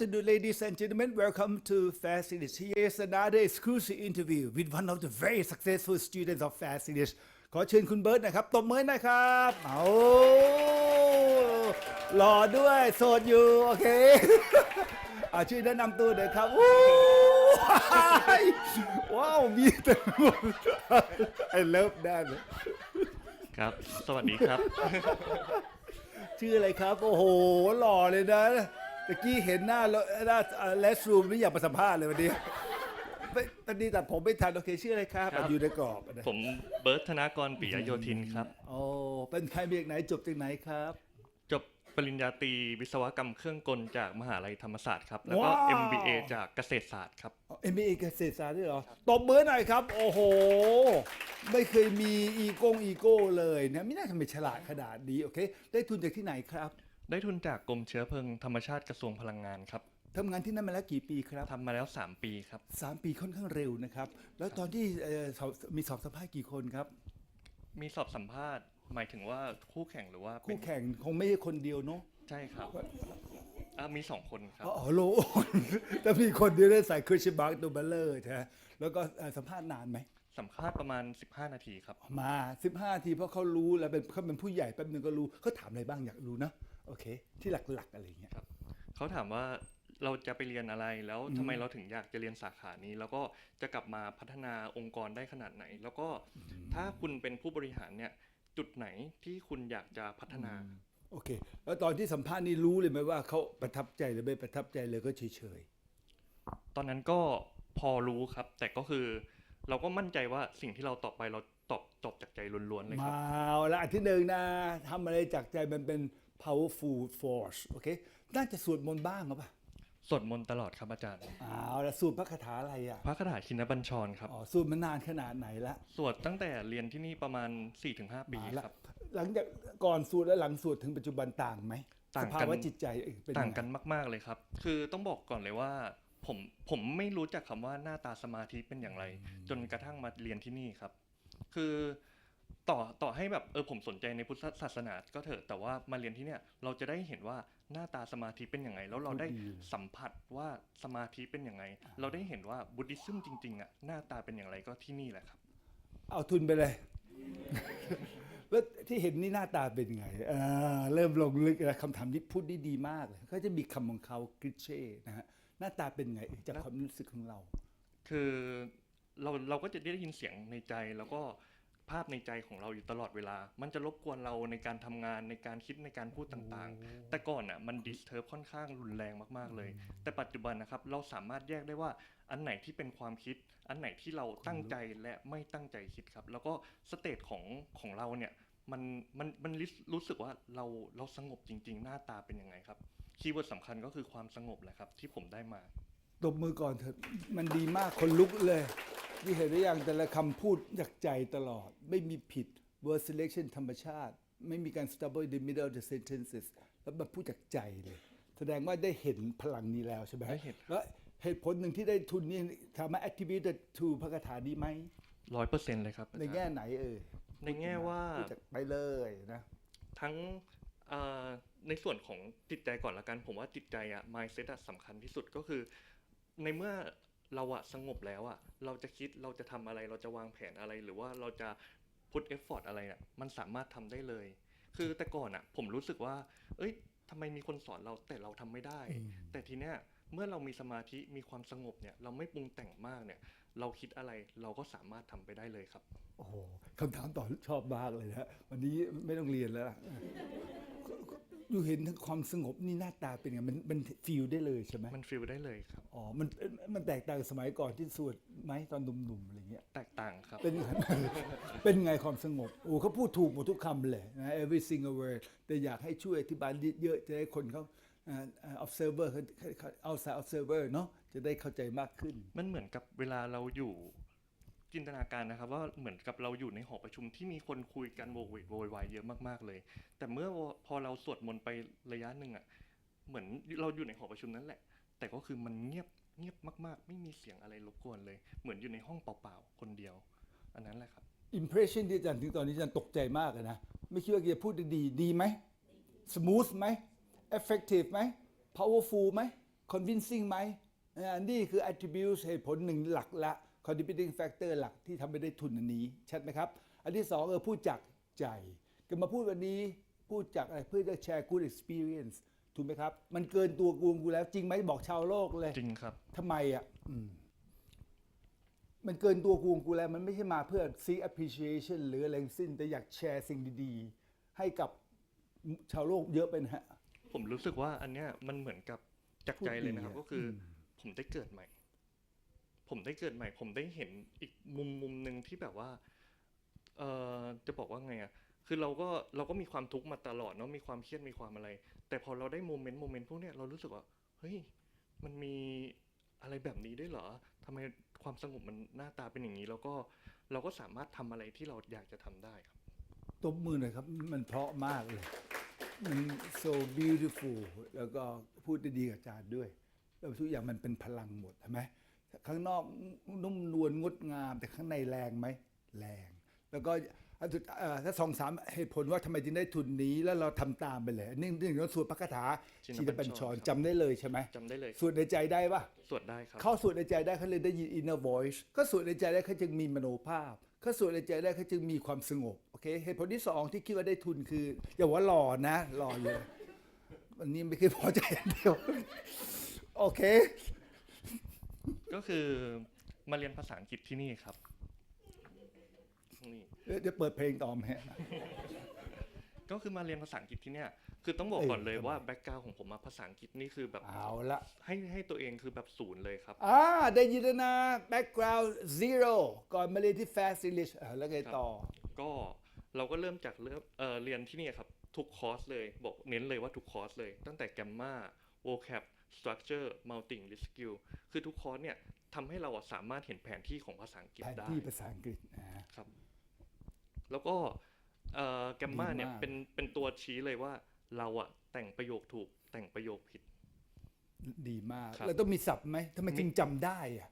afternoon, ladies and gentlemen. Welcome to Fast English. Here's another exclusive interview with one of the very successful students of Fast English. ขอเชิญคุณเบิร์ตนะครับตบมือหนะครับเอาหล่อด้วยโสดอยู่ โอเคอาช่วยแนะนำตัวหน่อยครับวู้ว้าว มีแต่ไอ้เลิฟได้เลยครับ สวัสดีครับ ชื่ออะไรครับ โอ้โห หล่อเลยนะ ตะกี้เห็นหน้าแล้วหน้าเลสรูมไม่อยากมาสัมภาษณ์เลยวันนี้ไม่วันนี้ตัดผมไม่ทันโอเคชื่ออะไรครับครับ อยู่ในกรอบนะผมเบิร์ตธนากรปิยโยธินครับ โอ้เป็นใครมาจากไหนจบจากไหนครับ จบปริญญาตรีวิศวกรรมเครื่องกลจากมหาลัยธรรมศาสตร์ครับ แล้วก็ ว้าว MBA จากเกษตรศาสตร์ครับ เอ็มบีเอเกษตรศาสตร์ด้วยเหรอตบมือหน่อยครับ โอ้โห ไม่เคยมีอีโก้งอีโก้เลยนะไม่น่าทำไมฉลาดขนาดนี้โอเค ได้ทุนจากที่ไหนครับ ได้ทุนจากกรมเชื้อเพลิงธรรมชาติกระทรวงพลังงานครับทำงานที่นั่นมาแล้วกี่ปีครับทำมาแล้ว 3 ปีครับสามปีค่อนข้างเร็วนะครับ แล้วตอนที่เอ่อสอบมีสอบสัมภาษณ์กี่คนครับ มีสอบสัมภาษณ์ หมายถึงว่าคู่แข่งหรือว่าเป็คู่นแข่งคงไม่ใช่คนเดียวเนาะใช่ครับอะมีสองคนครับ อ๋อโลแต่มีคนเดียวได้ใส่คริสบักตัวเบลเลอร์ใช่ไหมแล้วก็เอ่อสัมภาษณ์นานไหม สัมภาษณ์ประมาณ 15 นาทีครับ มา 15ทีเพราะเขารู้แล้วเป็นเขาเป็นผู้ใหญ่แป๊บนึงก็รู้เขาถามอะไรบ้างอยากรู้นะ โอเค ที่หลักๆอะไรอย่างเงี้ยเขาถามว่าเราจะไปเรียนอะไรแล้วทำไมเราถึงอยากจะเรียนสาขานี้ แล้วก็จะกลับมาพัฒนาองค์กรได้ขนาดไหน แล้วก็ถ้าคุณเป็นผู้บริหารเนี่ยจุดไหนที่คุณอยากจะพัฒนาโอเค แล้วตอนที่สัมภาษณ์นี่รู้เลยไหมว่าเขาประทับใจหรือไม่ประทับใจเลยก็เฉยตอนนั้นก็พอรู้ครับ แต่ก็คือเราก็มั่นใจว่าสิ่งที่เราตอบไปเราตอบตอบจากใจล้วนๆเลยๆครับมาละอันที่หนึ่งนะทำอะไรจากใจมันเป็น powerful force โอเคน่าจะสวดมนต์บ้างหรือเปล่าสวดมนต์ตลอดครับอาจารย์เอาละสูตรพระคาถาอะไรอะ พระคาถาชินบัญชรครับ อ๋อสูตรมันนานขนาดไหนละ สวดตั้งแต่เรียนที่นี่ประมาณ 4-5 ปีมาละครับ หลังจากก่อนสูตรและหลังสูตรถึงปัจจุบันต่างไหมต่างสกันภาวะจิตใจเอ่ยเป็นต่างยังไงกันมาก ๆเลยครับ คือต้องบอกก่อนเลยว่าผมผมไม่รู้จักคำว่าหน้าตาสมาธิเป็นอย่างไร จนกระทั่งมาเรียนที่นี่ครับ คือ ต่อต่อให้แบบเออผมสนใจในพุทธศาสนาก็เถอะแต่ว่ามาเรียนที่เนี่ยเราจะได้เห็นว่าหน้าตาสมาธิเป็นยังไง แล้วเราได้สัมผัสว่าสมาธิเป็นยังไง เราได้เห็นว่าบุติซึมจริงๆอะหน้าตาเป็นอย่างไรก็ที่นี่แหละครับ เอาทุนไปเลย แล้วที่เห็นนี่หน้าตาเป็นไงอ่าเริ่มลงลึกแล้วคำถามนี้พูดได้ดีมากเลยเขาจะมีคำของเขาคริเช่นะฮะหน้าตาเป็นไงเอ่ยจากความรู้สึกของเรา คือเราเราก็จะได้ยินเสียงในใจแล้วก็ ภาพในใจของเราอยู่ตลอดเวลา มันจะรบกวนเราในการทำงานในการคิดในการพูดต่างๆ แต่ก่อนอะมันดิสเทิร์บค่อนข้างรุนแรงมากๆเลย แต่ปัจจุบันนะครับเราสามารถแยกได้ว่าอันไหนที่เป็นความคิด อันไหนที่เราตั้งใจและไม่ตั้งใจคิดครับ แล้วก็สเตจของของเราเนี่ยมันมันมันรู้รู้สึกว่าเราเราสงบจริง ๆ หน้าตาเป็นยังไงครับคีย์เวิร์ดสำคัญก็คือความสงบแหละครับ ที่ผมได้มาตบมือก่อนเถอะมันดีมากคนลุกเลย นี่เห็นหรือยังแต่ละคำพูดจากใจตลอด ไม่มีผิด word selection ธรรมชาติ ไม่มีการ stubble in the middle of the sentences แล้วมันพูดจากใจเลย แสดงว่าได้เห็นพลังนี้แล้วใช่ไหมได้เห็น แล้วเหตุผลหนึ่งที่ได้ทุนนี่สามารถ attribute to พระคาถานี้ไหม ร้อยเปอร์เซ็นต์เลยครับอาในจารย์แง่ไหนเอ่ยในแง่ว่า พูดจากไปเลยนะ ทั้งเอ่อในส่วนของจิตใจก่อนละกัน ผมว่าจิตใจอะ mindset อะสำคัญที่สุดก็คือ ในเมื่อ เราอะสงบแล้วอะเราจะคิดเราจะทำอะไร เราจะวางแผนอะไร หรือว่าเราจะ put effort อะไรเนี่ยมันสามารถทำได้เลย คือแต่ก่อนอะผมรู้สึกว่า เอ้ยทำไมมีคนสอนเราแต่เราทำไม่ได้ แต่ทีเนี้ยเมื่อเรามีสมาธิมีความสงบเนี่ย เราไม่ปรุงแต่งมากเนี่ย เราคิดอะไรเราก็สามารถทำไปได้เลยครับ โอ้โหคำถามต่อชอบมากเลยนะวันนี้ไม่ต้องเรียนแล้วล่ะ อยู่เห็นทั้งความสงบนี่หน้าตาเป็นไงมันมันฟีลได้เลยใช่ไหมมันฟีลได้เลยครับ อ๋อมันมันแตกต่างกับสมัยก่อนที่สวดไหมตอนหนุ่มๆอะไรเงี้ยแตกต่างครับ เป็นไงเป็นไงความสงบโอ้เขาพูดถูกหมดทุกคำเลยนะ every single word แต่อยากให้ช่วยอธิบายเยอะๆจะได้คนเขาอ่าอ่า observer เขาเขา outside observer เนาะจะได้เข้าใจมากขึ้น มันเหมือนกับเวลาเราอยู่ จินตนาการนะครับว่าเหมือนกับเราอยู่ในหอประชุมที่มีคนคุยกันโวเวกโวยวายเยอะมากๆเลย แต่เมื่อพอเราสวดมนต์ไประยะหนึ่งอะเหมือนเราอยู่ในหอประชุมนั่นแหละ แต่ก็คือมันเงียบเงียบมาก ๆ ไม่มีเสียงอะไรรบกวนเลย เหมือนอยู่ในห้องเปล่าๆคนเดียว อันนั้นแหละครับ impression ที่อาจารย์ถึงตอนนี้อาจารย์ตกใจมากเลยนะไม่คิดว่าจะพูดด้ดีดีไหม smooth ไหม effective ไหม powerful ไหม convincing ไหมอ่านี่คือ attributes เหตุผลหนึ่งหลักละ contributing factor หลักที่ทำให้ได้ทุนอันนี้ชัดไหมครับ อันที่สองเออพูดจากใจก็มาพูดวันนี้พูดจากอะไรเพื่อจะแชร์ good experience ถูกไหมครับ มันเกินตัวกูกูแล้วจริงไหมบอกชาวโลกเลยจริงครับทำไมอะอืมมันเกินตัวกูกูแล้ว มันไม่ใช่มาเพื่อ seek appreciation หรืออะไรทั้งสิ้น แต่อยากแชร์สิ่งดีๆ ให้กับชาวโลกเยอะเป็นฮะ ผมรู้สึกว่าอันเนี้ยมันเหมือนกับจากใจเลยนะครับพูดดีอะก็คืออมผมได้เกิดใหม่ ผมได้เกิดใหม่ ผมได้เห็นอีกมุมมุมหนึ่งที่แบบว่า เออจะบอกว่าไงอะคือเราก็เราก็มีความทุกข์มาตลอดเนาะมีความเครียดมีความอะไร แต่พอเราได้โมเมนต์โมเมนต์พวกเนี้ยเรารู้สึกว่าเฮ้ยมันมีอะไรแบบนี้ด้วยเหรอทำไมความสงบมันหน้าตาเป็นอย่างนี้ แล้วก็เราก็สามารถทำอะไรที่เราอยากจะทำได้ครับตบมือหน่อยครับ มันเพราะมากเลย มัน so beautiful แล้วก็พูดได้ดีกับอาจารย์ด้วย แล้วทุกอย่างมันเป็นพลังหมดใช่ไหม ข้างนอกนุ่มนวลงดงาม แต่ข้างในแรงไหมแรง แล้วก็อันสุดเอ่อถ้าสองสามเหตุผลว่าทำไมจึงได้ทุนนี้แล้วเราทำตามไปเลยนี่นี่เราสวดพระคาถาชินชินบับัญญชชรรครับจำได้เลยใช่ไหมจำได้เลยสวดในใจได้ปะสวดได้ครับเขาสวดในใจได้เขาเลยได้ยิน inner voice ก็สวดในใจได้เขาจึงมีมโนภาพเขาสวดในใจได้เขาจึงมีความสงบโอเคเหตุผลที่สองที่คิดว่าได้ทุนคือ อย่าว่าหล่อนะหล่ออยู่วันนี้ไม่เคยพอใจอย่างเดียวโอเค ก็คือมาเรียนภาษาอังกฤษที่นี่ครับนี่เดี๋ยวจะเปิดเพลงต่อไหมฮะก็คือมาเรียนภาษาอังกฤษที่เนี่ย คือต้องบอกเอ้ยก่อนเลยทำไมว่าแบ็กกราวของผมมาภาษาอังกฤษนี่คือแบบเอาละให้ให้ตัวเองคือแบบศูนย์เลยครับอ่าได้ยินแล้วนะ background zero ก่อนมาเรียนที่ fast English อ่าแล้วไงต่อ ก็เราก็เริ่มจากเริ่มเอ่อเรียนที่นี่ครับ ทุกคอร์สเลยบอกเน้นเลยว่าทุกคอร์สเลย ตั้งแต่ Gamma vocab structure multi English skill คือทุกคอร์สเนี่ยทำให้เราอะสามารถเห็นแผนที่ของภาษาอังกฤษแผนได้ที่ภาษาอังกฤษนะครับ แล้วก็เอ่อ Gamma ดีมากเนี่ยเป็นเป็นตัวชี้เลยว่าเราอะแต่งประโยคถูกแต่งประโยคผิด ดีมากครับแล้วต้องมีศัพท์ไหมทำไมมีจึงจำได้อะ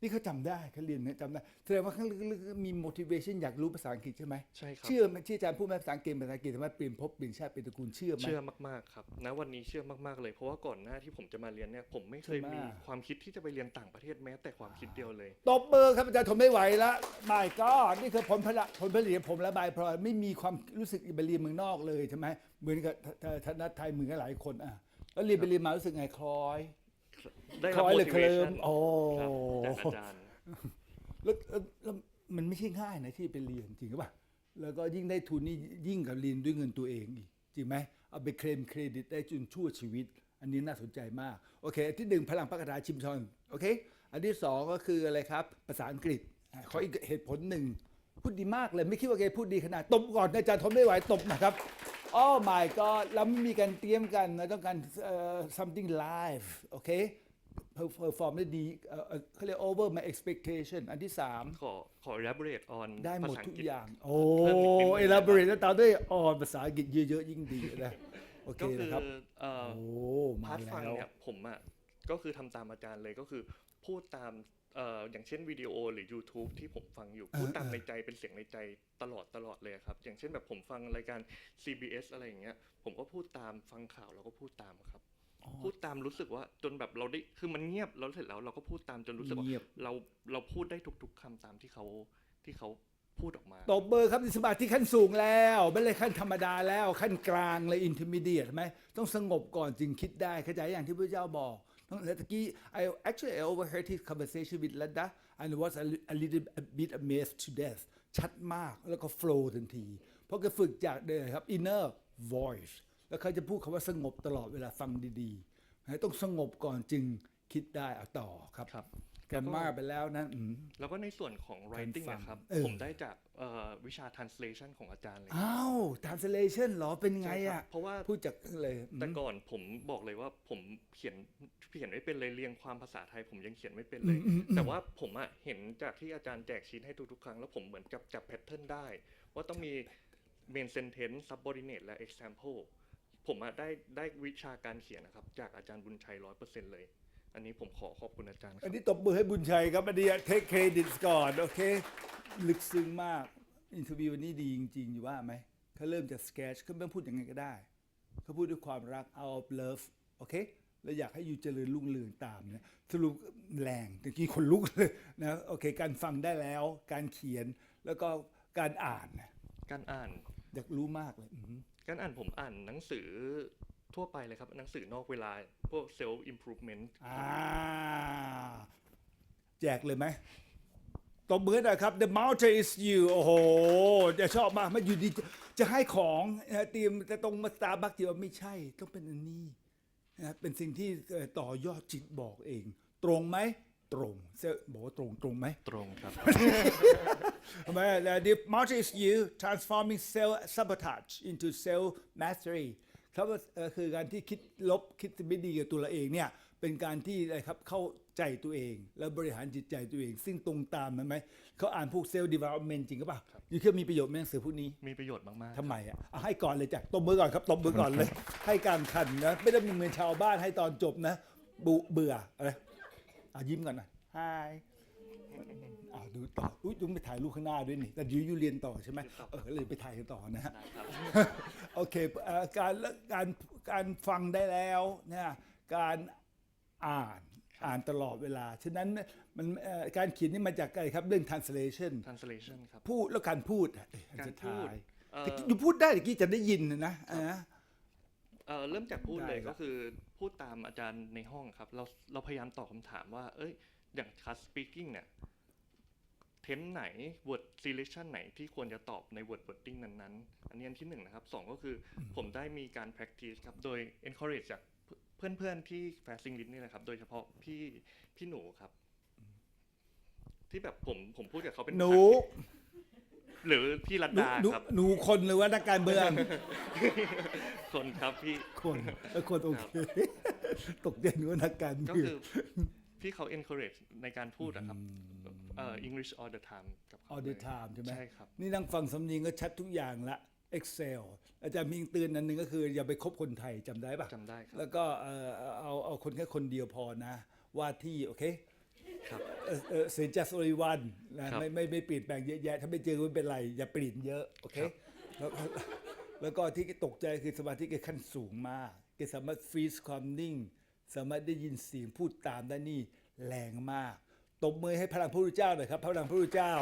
นี่เขาจำได้เขาเรียนเนี่ยจำได้แสดงว่าข้างลึกๆมี motivation อยากรู้ภาษาอังกฤษใช่ไหมใช่ครับ เชื่อไหมที่อาจารย์พูดไหมภาษาอังกฤษภาษาอังกฤษสามารถเปลี่ยนภพเปลี่ยนชาติเป็นตระกูลเชื่อไหม เชื่อมากๆครับณวันนี้เชื่อมากๆเลยเพราะว่าก่อนหน้าที่ผมจะมาเรียนเนี่ยผมไม่เคยใช่ไหม มีความคิดที่จะไปเรียนต่างประเทศแม้แต่ความคิดเดียวเลย ตบเบอร์ครับอาจารย์ทนไม่ไหวแล้วไม่ก็นี่คือผลผลิตผลผลิตของผมและบายพลอยไม่มีความรู้สึกไปเรียนเมืองนอกเลยใช่ไหมเหมือนกับธนัทไทยเหมือนกับหลายคนอะแล้วเรียนไปเรียนมารู้สึกไงคล้อย ได้ครับ ล้อยหรือเคลิ้ม motivation โอ้ครับจากอาจารย์ แล้วแล้วแล้วมันไม่ใช่ง่ายนะที่ไปเรียนจริงหรือเปล่าแล้วก็ยิ่งได้ทุนนี่ยิ่งกับเรียนด้วยเงินตัวเองอีกจริงไหมเอาไปเคลมเครดิตได้จนชั่วชีวิต อันนี้น่าสนใจมากโอเคอันที่หนึ่งพลังพระคาถาชิมชอนโอเค อันที่สองก็คืออะไรครับภาษาอังกฤษอะขออีกเหตุผลหนึ่งพูดดีมากเลยไม่คิดว่าแกพูดดีขนาดตบก่อนอาจารย์ทนไม่ไหวตบนะครับ Oh my god เราไม่มีการเตรียมกันเราต้องการเอ่อ something live โอเคเพอร์ฟอร์มได้ดีเอ่อเอ่อเขาเรียก over my expectation อันที่สามขอขอ elaborate on ได้หมดภาษาอัทุงกกฤษอย่าง โอ้เพิ่มอีกนิดนึง elaborate แล้วตามด้วยออนภาษาอังกฤษเยอะๆ ยิ่งดีนะ โอเคก็คือนะครับเอ่อโอ้ มาพาร์ทฟังแล้วเนี่ยผมอะ ก็คือทำตามอาจารย์เลยก็คือพูดตามเอ่ออย่างเช่นวิดีโอหรือ YouTube ที่ผมฟังอยู่พูดตามในใจเป็นเสียงในใจตลอดตลอดเลยครับ อย่างเช่นแบบผมฟังรายการ CBS อะไรอย่างเงี้ย ผมก็พูดตามฟังข่าวแล้วก็พูดตามครับ พูดตามรู้สึกว่าจนแบบเราได้คือมันเงียบแล้วเสร็จแล้วเราก็พูดตามจนรู้สึกว่าเงียบเราเราพูดได้ทุก ๆคำตามที่เขาที่เขาพูดออกมาตบเบอร์ครับสมาธิขั้นสูงแล้ว ไม่เลยขั้นธรรมดาแล้วขั้นกลางเลย intermediate ใช่ไหมต้องสงบก่อนจึงคิดได้เข้าใจอย่างที่พระเจ้าบอก ต้องแต่ตะกี้ I actually I overheard his conversation with Lada and was a, a little bit amazed to death ชัดมากแล้วก็ flow ทันที เพราะแกฝึกจากเดิมครับ inner voice แล้วเขาจะพูดคำว่าสงบตลอดเวลาฟังดีๆ ต้องสงบก่อนจึงคิดได้เอาต่อครับครับ แกมมาไปแล้วนะอืมแล้วก็ในส่วนของ writing ฟังนะครับเออผมได้จากเอ่อวิชา translation ของอาจารย์เลยอ้าว translation เหรอเป็นไงใช่ครัอะบเพราะว่าพูดจากเลยอืมแต่ก่อนผมบอกเลยว่าผมเขียนเขียนไม่เป็นเลยเรียงความภาษาไทย ผมยังเขียนไม่เป็นเลยอืมอืมอืมแต่ว่าผมอะเห็นจากที่อาจารย์แจกชีทให้ทุกๆครั้งแล้วผมเหมือนกับจับแพทเทิร์นได้ ว่าต้องมี main sentence subordinate และ example ผมอะได้ได้วิชาการเขียนนะครับ จากอาจารย์บุญชัยร้อยเปอร์เซ็นต์เลย อันนี้ผมขอขอบคุณอาจารย์คอัรันบ นี้ตบมือให้บุญชัยครับอันนี้เทคเครดิตก่อนโอเค ลึกซึ้งมาก อินเทอร์วิววันนี้ดีจริงๆ อยู่ว่าไหมเขาเริ่มจากสเกจเขาไม่ต้องพูดยังไงก็ได้เขาพูดด้วยความรัก out of love โอเค และอยากให้อยู่เจริญรุ่งเรืองตามเนี่ยสรุปแรงตะกี้คนลุกเลยนะโอเค การฟังได้แล้ว การเขียนแล้วก็การอ่านนะการอ่าน อยากรู้มากเลยอือหือการอ่านผมอ่านหนังสือ ทั่วไปเลยครับหนังสือนอกเวลา พวก self improvement อ่าแจกเลยไหมตบมือหน่อยครับ The mountain is you โอ้โห จะชอบมากมันอยู่ดี จะจะให้ของนะเตรียมจะตรงมาสตาร์บัคที่ว่าไม่ใช่ ต้องเป็นอันนี้นะเป็นสิ่งที่เอ่อต่อยอดจิตบอกเอง ตรงไหม ตรงเซลบอกว่าตรงตรงไหม ตรงครับทำไม The mountain is you transforming self sabotage into self mastery ครับว่าเอ่อคือการที่คิดลบคิดไม่ดีกับตัวเราเองเนี่ยเป็นการที่อะไรครับเข้าใจตัวเอง แล้วบริหารจิตใจตัวเอง ซึ่งตรงตามมันไหมเขาอ่านพวก self development จริงหรือเปล่าอยู่แค่มีประโยชน์ไหมหนังสือพวกนี้มีประโยชน์มากทำไมอะเอาให้ก่อนเลยจ้ะตบมือก่อนครับตบมือก่อนเลย ให้การคันนะไม่ได้มึงเหมือนชาวบ้านให้ตอนจบนะบุเบื่ออะไรอะยิ้มก่อนนะฮายอ่าดูต่ออุ้ยยุงไปถ่ายรูปข้างหน้าด้วยนี่แต่ยูยูเรียนต่อใช่ไหมเออเลยไปถ่ายกันต่อนะฮะๆครับ โอเคเอ่อการการการฟังได้แล้วนะการอ่านอ่านตลอดเวลา ฉะนั้นมันเอ่อการเขียนนี่มาจากอะไรครับเรื่อง translation translation ครับ พูดแล้วการพูดอะเอ้ยอันการสุดท้ายพูดเอ่อแต่อยู่พูดได้ตะกี้จะได้ยินนะนะอ่าเอ่อเริ่มจากพูดเลยได้ครับ ก็คือพูดตามอาจารย์ในห้องครับ เราเราพยายามตอบคำถามว่า เอ้ย อย่าง class speaking เนี่ย เทนไหน word selection ไหนที่ควรจะตอบใน word wording นั้นๆ อันนี้อันที่หนึ่งนะครับสองก็คืออผมได้มีการ practice ครับ โดย encourage จากเพื่อนๆที่ fast English นี่แหละครับ โดยเฉพาะพี่พี่หนูครับ ที่แบบผมผมพูดกับเขาเป็นหนูภาษาอังกฤษหรือพี่รัตหนูดาหนูครับ หนูคนหรือว่านักการเมือง คนครับพี่ คนเออคนโอเค ตกใจหนูว่านักการก็เมืองคือพี่เขา encourage ในการพูดอะครับ เอ่อ English all the time กับเขา all the เลย time ใช่ไหมใช่ครับ นี่นั่งฟังสำเนียงก็ชัดทุกอย่างละ Excel อาจารย์มีเตือนอันหนึ่งก็คืออย่าไปคบคนไทยจำได้ปะจำได้ครับ แล้วก็เอ่อเอาเอาคนแค่คนเดียวพอนะ ว่าที่โอเคครับ เออเออเซนจัสโอริวันนะครับ ไม่ไม่ไม่เปลี่ยนแปลงเยอะแยะ ถ้าไม่เจอไม่เป็นไร อย่าเปลี่ยนเยอะ โอเคแล้วก็แล้วก็ที่ตกใจคือสมาธิแกขั้นสูงมากแกสามารถฟรีซความนิ่ง สามารถได้ยินเสียงพูดตามได้นี่แรงมาก ตบมือให้พลังพระพุทธเจ้าหน่อยครับ พลังพระพุทธเจ้า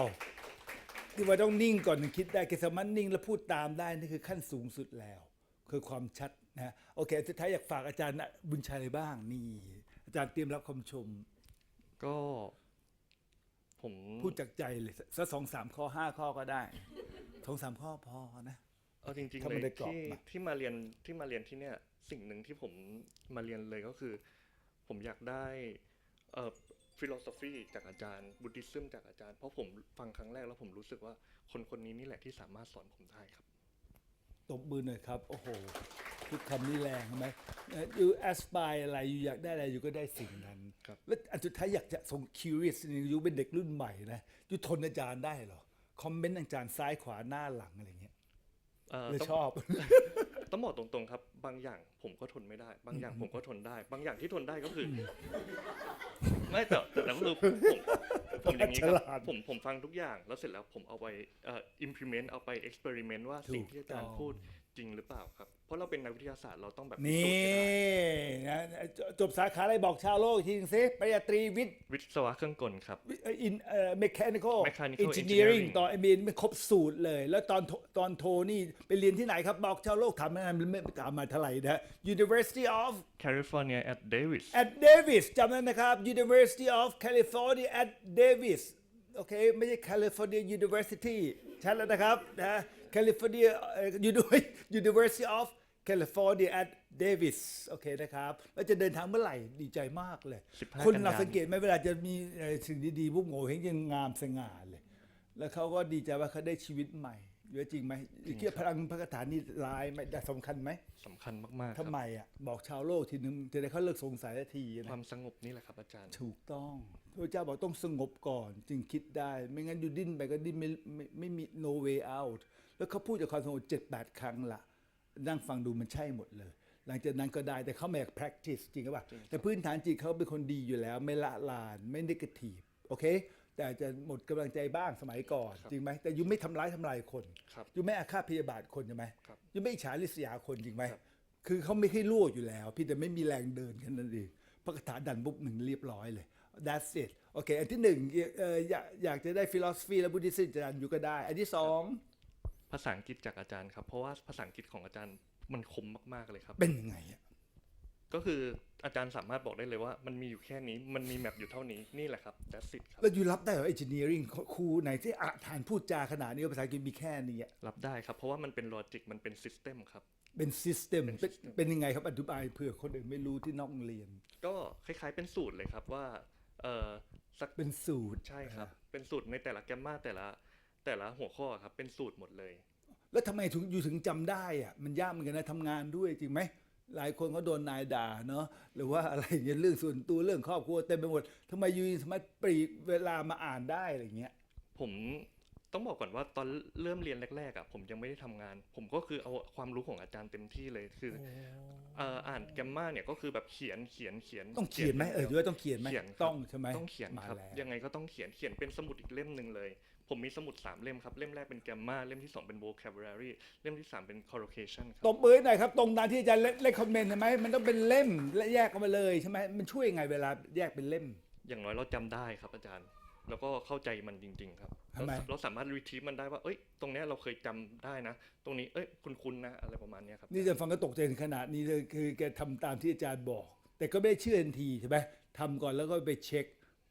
ที่ว่าต้องนิ่งก่อนถึงคิดได้แกสามารถนิ่งแล้วพูดตามได้นี่คือขั้นสูงสุดแล้ว คือความชัดนะโอเคสุดท้ายอยากฝากอาจารย์นะบุญชัยอะไรบ้างนี่อาจารย์เตรียมรับคำชม ก็ผมพูดจากใจเลยสักสองสามข้อห้าข้อก็ได้สองสามข้อพอนะเอาจริงๆถ้าเลมันยได้กรอบที่มาที่มาเรียนที่มาเรียนที่เนี่ยสิ่งหนึ่งที่ผมมาเรียนเลยก็คือ ผมอยากได้เอ่อ philosophy จากอาจารย์ Buddhism จากอาจารย์ เพราะผมฟังครั้งแรกแล้วผมรู้สึกว่าคนคนนี้นี่แหละที่สามารถสอนผมได้ครับ ตบมือหน่อยครับ โอ้โหทุกคำนี้แรงใช่ไหมอยู่ aspire อะไรอยู่อยากได้อะไรอยู่ก็ได้สิ่งนั้นครับแล้วอันสุดท้ายอยากจะส่ง curious นี่อยู่เป็นเด็กรุ่นใหม่นะอยู่ทนอาจารย์ได้เหรอ คอมเมนต์อาจารย์ซ้ายขวาหน้าหลังอะไรเงี้ย เอ่อเลยต้องชอบ ต้องบอกตรงๆครับ บางอย่างผมก็ทนไม่ได้ บางอย่างผมก็ทนได้ บางอย่างที่ทนได้ก็คืออไม่แต่แต่แล้วคือผมผมอย่างนี้คฉรัลาดบผมผมฟังทุกอย่างแล้วเสร็จแล้วผมเอาไปเอ่อ implement เอาไป experiment ว่าสิ่งที่อาจารย์ถูกต้องพูด จริงหรือเปล่าครับ เพราะเราเป็นนักวิทยาศาสตร์เราต้องแบบนีพิสูจน์ให้ได้่นะจบสาขาอะไรบอกชาวโลกอีกทีนึงสิปริญญาตรีวิทย์วิศวะเครื่องกลครับ อินเอ่อ mechanical Mechanical engineering engineering ตอนเอ็มบีไม่ครบสูตรเลย แล้วตอนโทตอนโทนี่ไปเรียนที่ไหนครับบอกชาวโลกถามมาไม่ถามมาเท่าไหร่นะ University of California at Davis at Davis จำได้ไหมครับ University of California at Davis โอเค ไม่ใช่ California University ชัดแล้วนะครับนะ California เอ่อ Uni- University of California at Davis โอเคนะครับแล้วจะเดินทางเมื่อไหร่ดีใจมากเลย 15คนกันยาเราสังเกตไหมเวลาจะมีเอ่อสิ่งดีๆพวกโง่เฮงยังงามสง่าเลย แล้วเขาก็ดีใจว่าเขาได้ชีวิตใหม่เยอะจริงไหมเกี่ยวพลังพระคาถานี่ร้ายไหมแต่สำคัญไหมสำคัญมากๆคทำรับไมอะบอกชาวโลกทีนึงจะได้เขาเลิกสงสัยสักทีนะ ความสงบนี่แหละครับอาจารย์ ถูกต้อง พระเจ้าบอกต้องสงบก่อนจึงคิดได้ ไม่งั้นอยู่ดิ้นไปก็ดิ้นไม่ไม่ไม่มี no way out แล้วเขาพูดจากความสงบเจ็ดแปดครั้งละนั่งฟังดูมันใช่หมดเลย หลังจากนั้นก็ได้แต่เขาไม่อยาก practice จริงหรือเปล่าแต่พื้นฐานจิตเขาเป็นคนดีอยู่แล้ว ไม่ละลานไม่ negative โอเค แต่อาจจะหมดกำลังใจบ้างสมัยก่อน จริงไหมแต่ยูไม่ทำร้ายทำลายคนครับยูไม่อาฆาตพยาบาทคนใช่ไหมครับยูไม่อิจฉาริษยาคนจริงไหมครับคือเขาไม่ให้ลวกอยู่แล้ว พี่แต่ไม่มีแรงเดินแค่นั้นเองพระคาถาดันปุ๊บหนึ่งเรียบร้อยเลย that's it โอเค อันที่หนึ่งเอ่ออยากอยากจะได้ philosophy และ Buddhism จะดันอยู่ก็ได้ อันที่สองภาษาอังกฤษจากอาจารย์ครับ เพราะว่าภาษาอังกฤษของอาจารย์มันคมมากๆเลยครับ เป็นยังไงอะก็คืออาจารย์สามารถบอกได้เลยว่า มันมีอยู่แค่นี้มันมีแมปอยู่เท่านี้นี่แหละครับ that's it ครับแล้วอยู่รับได้เหรอ engineering ครูไหนที่อะฐานพูดจาขนาดนี้ภาษาอังกฤษมีแค่นี้อะรับได้ครับ เพราะว่ามันเป็นลอจิกมันเป็นซิสเต็มครับเป็น system เป็นเป็น system เป็นยังไงครับอธิบายเผื่อคนอื่นไม่รู้ที่นอกโรงเรียน ก็คล้ายๆเป็นสูตรเลยครับว่า เออสักเป็นสูตรใช่ครับ เป็นสูตรในแต่ละแกมมาแต่ละ แต่ละหัวข้อครับ เป็นสูตรหมดเลย แล้วทำไมถึงอยู่ถึงจำได้อะมันยากเหมือนกันนะทำงานด้วยจริงไหมหลายคนเขาโดนนายด่าเนาะหรือว่าอะไรอย่างเงี้ยเรื่องส่วนตัวเรื่องครอบครัวเต็มไปหมดทำไมอยูสามารถปรีกเวลามาอ่านได้อะไรเงี้ย ผม ต้องบอกก่อนว่าตอนเริ่มเรียนแรกๆอะผมยังไม่ได้ทำงาน ผมก็คือเอาความรู้ของอาจารย์เต็มที่เลยคือเอ่ออ่านแกมมาเนี่ยก็คือแบบเขียนเขียนเขียนต้องเขียนไหมเออหรือว่าต้องเขียนไหมเขียนครับต้องใช่ไหมต้องเขียนมาครับแล้วยังไงก็ต้องเขียนเขียนเป็นสมุดอีกเล่มหนึ่งเลย ผมมีสมุดสามเล่มครับ เล่มแรกเป็นแกมมาเล่มที่สองเป็น vocabulary เล่มที่สามเป็น collocation คตรับบมือหน่อยครับ ตรงนั้นที่อาจารย์เลคคอมเมนต์ใช่ไหมมันต้องเป็นเล่มและแยกออกมาเลยใช่ไหมมันช่วยยังไงเวลาแยกเป็นเล่ม อย่างน้อยเราจำได้ครับอาจารย์ แล้วก็เข้าใจมันจริง ๆ ครับทำไมเราเราสามารถรีทีมันได้ว่า เอ้ย ตรงเนี้ยเราเคยจำได้นะ ตรงนี้ เอ้ย คุ้นๆนะ อะไรประมาณเนี้ยครับ นี่จะฟังก็ตกใจถึงขนาดนี้เลยคือแกทำตามที่อาจารย์บอก แต่ก็ไม่ได้เชื่อทันทีใช่ไหมทำก่อนแล้วก็ไปเช็ค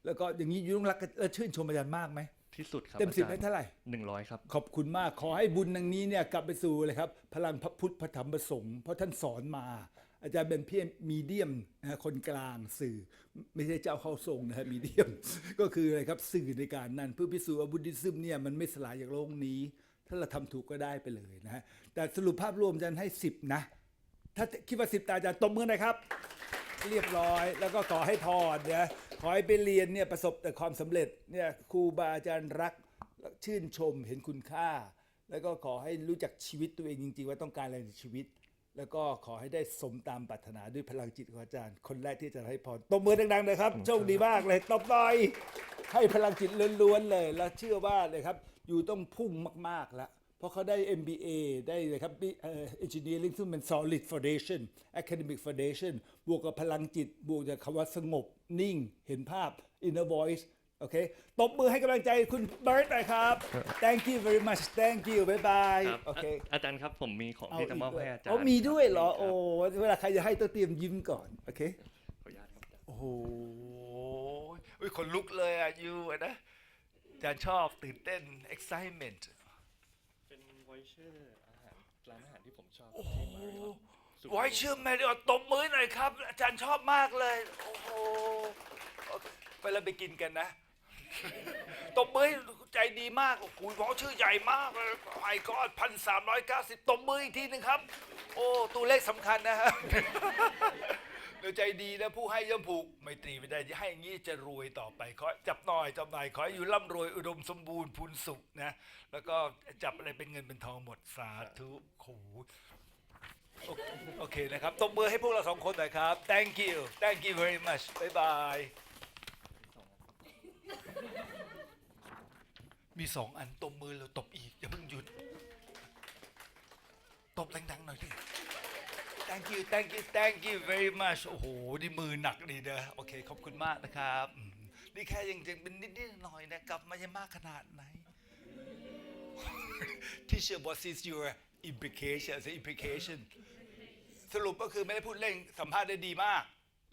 แล้วก็อย่างนี้อยูต้องรักกันแล้วชื่นชมอาจารย์มากไหมที่สุดครับเต็มสิบอาจาให้รย์เท่าไหร่หนึ่งร้อยครับ ขอบคุณมากขอให้บุญดังนี้เนี่ยกลับไปสู่เลยครับ พลังพระพุทธพระธรรมพระสงฆ์เพราะท่านสอนมา อาจารย์เป็นเพียงมีเดียมนะคนกลางสื่อ ไม่ใช่เจ้าเข้าทรงนะฮะมีเดียม ก็คืออะไรครับสื่อในการนั้นเพื่อพิสูจน์ว่าบุ ddhism ซึมเนี่ยมันไม่สลายจากโลกนี้ ถ้าเราทำถูกก็ได้ไปเลยนะฮะแต่สรุปภาพรวมอาจารย์ให้สิบนะ ถ้าคิดว่าสิบตาอาจารย์ตบมือน่อยครับ เรียบร้อยแล้วก็ขอให้พรนะขอให้ไปเรียนเนี่ยประสบแต่ความสำเร็จเนี่ยครูบาอาจารย์รักชื่นชมเห็นคุณค่า แล้วก็ขอให้รู้จักชีวิตตัวเองจริงๆ ว่าต้องการอะไรในชีวิต แล้วก็ขอให้ได้สมตามปรารถนาด้วยพลังจิตของอาจารย์ คนแรกที่จะให้พรตบมือดังๆเลยครับโชคดีมากเลยตบหน่อยให้พลังจิตล้วนๆเลย แล้วเชื่อว่าเลยครับ อยู่ต้องพุ่งมากๆแล้วเพราะเขาได้ MBA ได้เลยครับเอ่อ engineering ซึ่งเป็น solid foundation academic foundation บวกกับพลังจิต บวกกับคำว่าสงบนิ่ง เห็นภาพ inner voice โอเค ตบมือให้กำลังใจคุณเบิร์ตหน่อยครับ thank you very much thank you bye bye ครับโอเคอาอาจารย์ครับผมมีของที่จะมอบให้อาจารย์อ๋อมีด้วยเหรอคบโอ้เวลาใครจะให้ต้องเตรียมยิ้มก่อน โอเค ขออนุญาตครับอาจารย์โอ้โหอุ๊ยขนลุกเลยอะยูอะนะอาจารย์ชอบตื่นเต้น excitement เป็นไวเชอร์อาหารร้านอาหารที่ผมชอบที่มาริออทสุดไว้เชื่อแม่ดีกว่าตบมือหน่อยครับ อาจารย์ชอบมากเลย โอ้โหโอเคไปเราไปกินกันนะ ตบมือให้ใจดีมากโอ้โหมอชื่อใหญ่มากไอ้ก้อนพันสามร้อยเก้าสิบตบมืออีกทีหนึ่งครับ โอ้ ตัวเลขสำคัญนะฮะเดี๋ยวใจดีนะผู้ให้ย่อมผูกไม่ตรีไม่ได้ให้อย่างนี้จะรวยต่อไปขอจับหน่อยจับหน่อยขออยู่ร่ำรวยอุดมสมบูรณ์พูนสุขนะ แล้วก็จับอะไรเป็นเงินเป็นทองหมดสาธุโอ้โอเคโอเคนะครับตบมือให้พวกเราสองคนหน่อยครับ thank you thank you very much บ๊ายบาย มีสองอันตบมือแล้วตบอีกอย่าเพิ่งหยุด ตบดังๆหน่อยดิ thank you thank you thank you very much โอ้โห นี่มือหนักดีนะโอเค ขอบคุณมากนะครับ นี่แค่ยังยังเป็นนิดๆหน่อยนะกลับมายังมากขนาดไหน Teacher what is your implication the implication สรุปก็คือไม่ได้พูดเล่นสัมภาษณ์ได้ดีมาก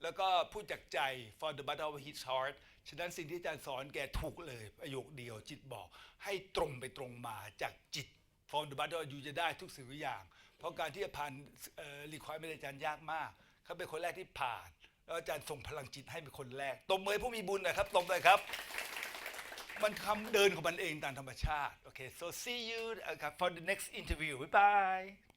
แล้วก็พูดจากใจ for the bottom of his heart ฉะนั้นสิ่งที่อาจารย์สอนแกถูกเลยประโยคเดียวจิตบอก ให้ตรงไปตรงมาจากจิต from the bottom อยู่จะได้ทุกสิ่งทุกอย่าง เพราะการที่จะผ่านรีควายไม่ได้อาจารย์ยากมาก เขาเป็นคนแรกที่ผ่าน แล้วอาจารย์ส่งพลังจิตให้เป็นคนแรกตบมือผู้มีบุญหนะครับตบเลยครับ มันทำเดินของมันเองตามธรรมชาติโอเค so see you for the next interview bye bye